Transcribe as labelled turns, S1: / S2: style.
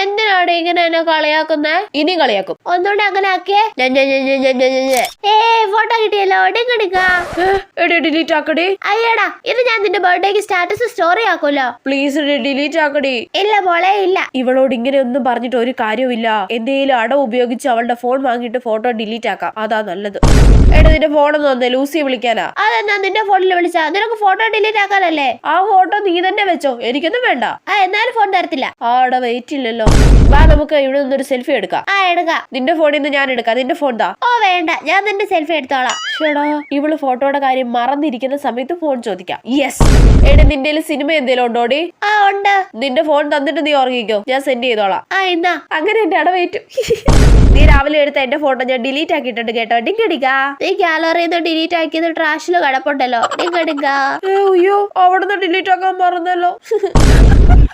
S1: എന്തിനാണ് ഇങ്ങനെ എന്നെ കളിയാക്കുന്നേ
S2: ഇനി കളിയാക്കും
S1: ഒന്നുകൂടെ അങ്ങനെ ആക്കിയേ. ഏ ഫോട്ടോ കിട്ടിയല്ലോ
S2: ആക്കടി.
S1: അയ്യടാ ഇത് ഞാൻ നിന്റെ ബർത്ത്ഡേക്ക് സ്റ്റാറ്റസ് സ്റ്റോറി ആക്കൂലോ
S2: പ്ലീസ് ഡിലീറ്റ് ആക്കടി.
S1: ഇല്ല മോളെ ഇല്ല.
S2: ഇവളോട് ഇങ്ങനെ ഒന്നും പറഞ്ഞിട്ട് ഒരു കാര്യമില്ല എന്തെങ്കിലും അടവ് ഉപയോഗിച്ച് അവളുടെ ഫോൺ വാങ്ങിയിട്ട് ഫോട്ടോ ഡിലീറ്റ് ആക്കാം. അതാ നല്ലത്. എടാ നിന്റെ ഫോണൊന്നും വന്നേ ലൂസിയെ വിളിക്കാനാ.
S1: അതെന്നാ നിന്റെ ഫോണിൽ വിളിച്ചാ? നിനക്ക് ഫോട്ടോ ഡിലീറ്റ് ആക്കാനല്ലേ?
S2: ആ ഫോട്ടോ നീ തന്നെ വെച്ചോ. എനിക്കൊന്നും വേണ്ട.
S1: ആ എന്നാലും ഫോൺ തരത്തില്ല.
S2: ആടെ വെയിറ്റ് ഇല്ലല്ലോ. വാ നമുക്ക് ഇവിടെ നിന്നൊരു സെൽഫി എടുക്കാം.
S1: ആ എടുക്കാം.
S2: നിന്റെ ഫോണിൽ നിന്ന് ഞാൻ എടുക്കാം. നിന്റെ ഫോൺ താ.
S1: ഓ വേണ്ട. ഞാൻ നിന്റെ സെൽഫി എടുത്തോളാം.
S2: ഷടാ ഇവൾ ഫോട്ടോയുടെ കാര്യം മറന്നിരിക്കുന്ന സമയത്ത് ഫോൺ ചോദിക്കാം. യെസ് എടാ നിന്റെ സിനിമ എന്തേലും ഉണ്ടോടി
S1: ആ ഉണ്ട്.
S2: നിന്റെ ഫോൺ തന്നിട്ട് നീ ഉറങ്ങിക്കോ. ഞാൻ സെൻഡ് ചെയ്തോളാം.
S1: ആ എന്നാ.
S2: അങ്ങനെ എന്റെ അടവേറ്റു. നീ രാവിലെ എടുത്ത എന്റെ ഫോട്ടോ ഞാൻ ഡിലീറ്റ് ആക്കിയിട്ടുണ്ട് കേട്ടോ. ഡിങ്കടിക്കാ
S1: നീ ഗാലറിയിൽ നിന്ന് ഡിലീറ്റ് ആക്കിയത് ട്രാഷിൽ കിടപ്പുണ്ടല്ലോ. ഡിങ്കടിങ്ക
S2: അയ്യോ അവിടുന്ന് ഡിലീറ്റ് ആക്കാൻ മറന്നല്ലോ.